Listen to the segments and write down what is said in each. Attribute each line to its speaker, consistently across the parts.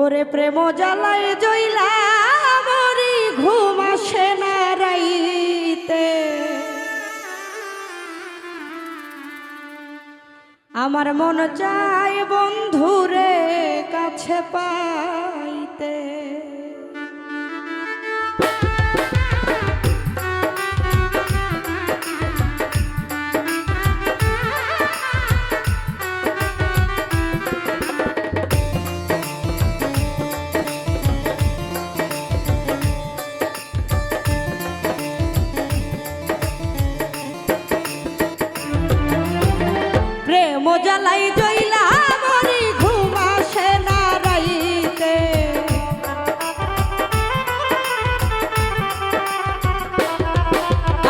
Speaker 1: ওরে প্রেম জ্বালায় জইলা ঘুম আসে না রাইতে। আমার মন চায় বন্ধুরে কাছে পাইতে। প্রেম জ্বালাই জইলা মরি ঘুম আসে না রাইতে।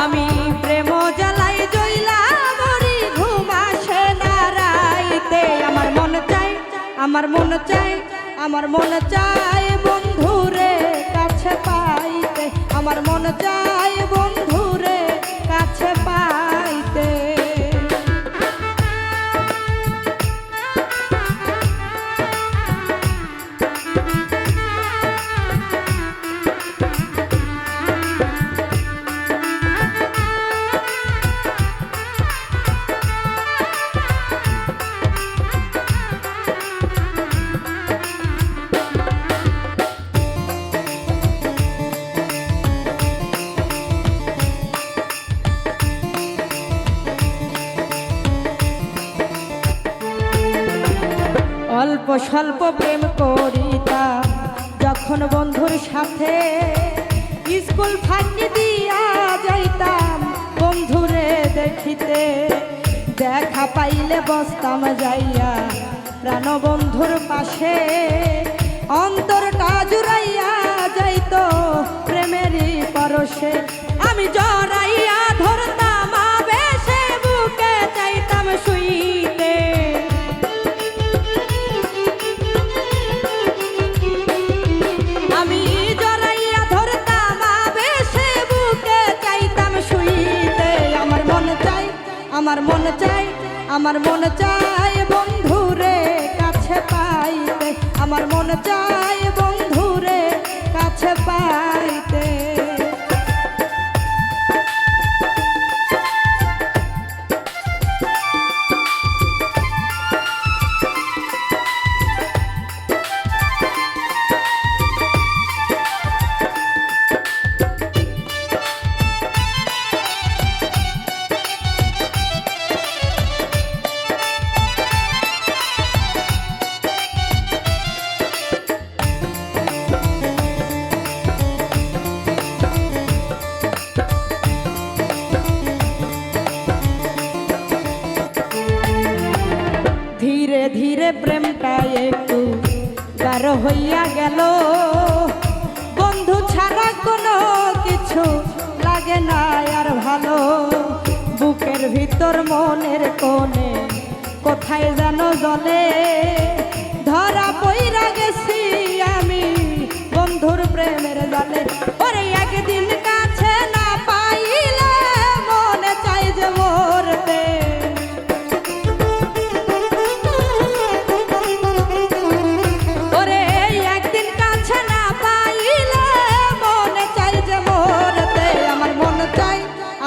Speaker 1: আমি প্রেম জ্বালাই জইলা মরি ঘুম আসে না রাইতে। আমার মন চাই, আমার মন চাই, আমার মন চাই বন্ধুরে কাছে পাইতে। আমার মন চাই বন্ধুরে কাছে পাইতে। অল্প স্বল্প প্রেম করিতাম। যখন বন্ধুর সাথে স্কুল ফাঁকি দিয়া যাইতাম, বন্ধুরে দেখিতে দেখা পাইলে বসতাম যাইয়া। প্রাণ বন্ধুর পাশে অন্তরটা জুড়াইয়া যাইতো প্রেমেরই পরশে। আমি জড়াইয়া আমার মন চায় বন্ধুরে কাছে পাইতে। আমার মন চাই হইয়া গেল। বন্ধু ছাড়া কোনো কিছু লাগে না আর ভালো। বুকের ভিতর মনের কোণে কোথায় যেন জলে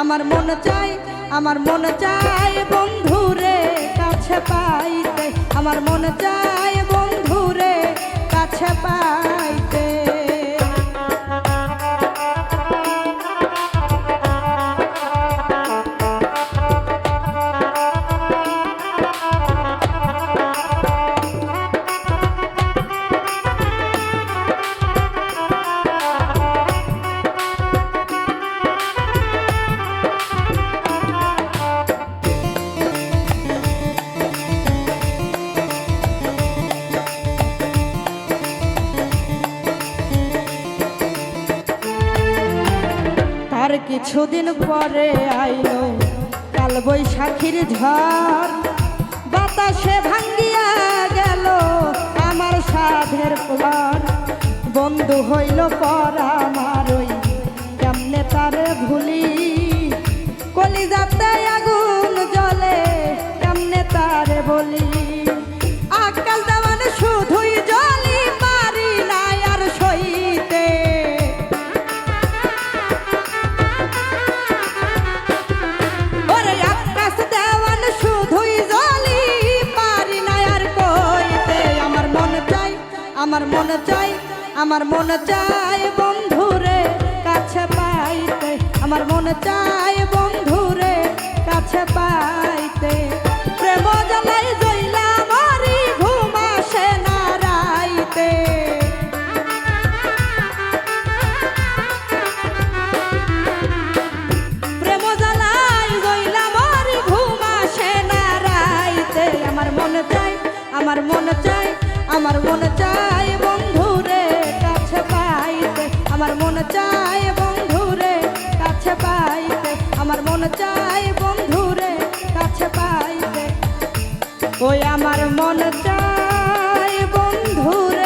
Speaker 1: আমার মন চাই আমার মন চাই বন্ধুরে কাছে পাইতে। আমার মন চাই বন্ধুরে কাছে পাইতে। কিছুদিন পরে আইলো কাল বৈশাখীর ঝড়। বাতাসে ভাঙ্গিয়া গেল আমার সাধের পর বন্ধু হইল পর আমার ওই, কেমনে তারে ভুলি আমার মনে চাই, আমার মনে চাই বন্ধুরে কাছে পাইতে। আমার মনে চাই বন্ধুরে কাছে পাইতে। প্রেম জ্বালাই জইলা মারি, ঘুম আসে না রাইতে। প্রেম জ্বালাই জইলা মারি, ঘুম আসে না রাইতে। আমার মনে চাই, আমার মন চাই আমার মন চায় বন্ধুরে কাছে পাইতে, আমার মন চায় বন্ধুরে কাছে পাইতে, আমার মন চায় বন্ধুরে কাছে পাইতে। ওই আমার মন চায় বন্ধুরে